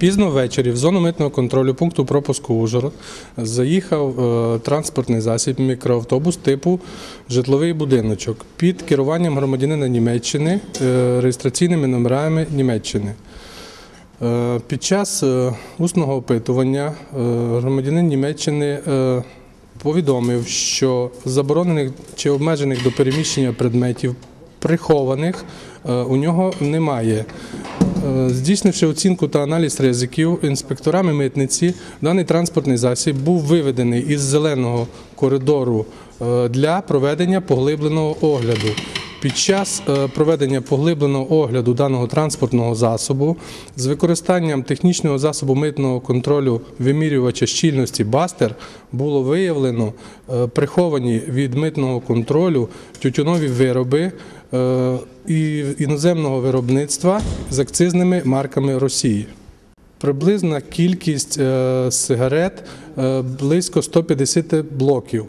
Пізно ввечері в зону митного контролю пункту пропуску Ужгород заїхав е, транспортний засіб, мікроавтобус типу житловий будиночок під керуванням громадянина Німеччини е, реєстраційними номерами Німеччини. Е, Під час усного опитування громадянин Німеччини повідомив, що заборонених чи обмежених до переміщення предметів прихованих у нього немає. Е, Здійснивши оцінку та аналіз ризиків інспекторами митниці, даний транспортний засіб був виведений із зеленого коридору е, для проведення поглибленого огляду. Під час е, проведення поглибленого огляду даного транспортного засобу з використанням технічного засобу митного контролю вимірювача щільності Бастер було виявлено приховані від митного контролю тютюнові вироби і- іноземного виробництва з акцизними марками Росії. Приблизна кількість е, сигарет е, близько 150 блоків.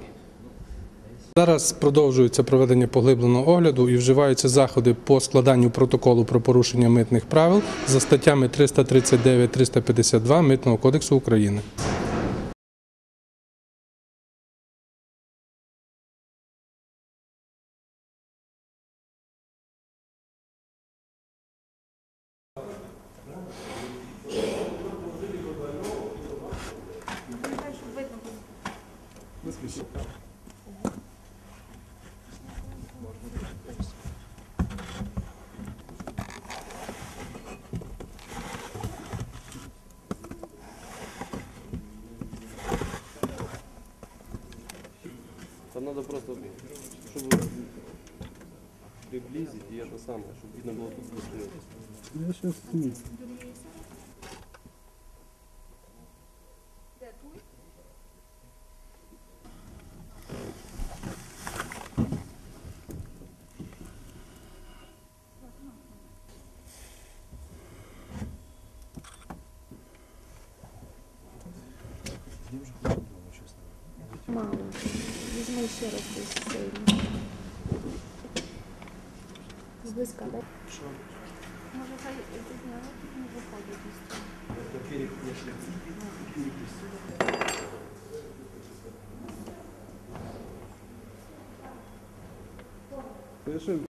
Зараз продовжується проведення поглибленого огляду і вживаються заходи по складанню протоколу про порушення митних правил за статтями 339-352 Митного кодексу України. Там надо просто, чтобы приблизить и это самое, чтобы видно было тут быстрее. Я сейчас сниму. Мало. Візьми ще раз десь сильно. Зблизька, так? Може, хай ти зняла, тут не виходить із цього. Совершенно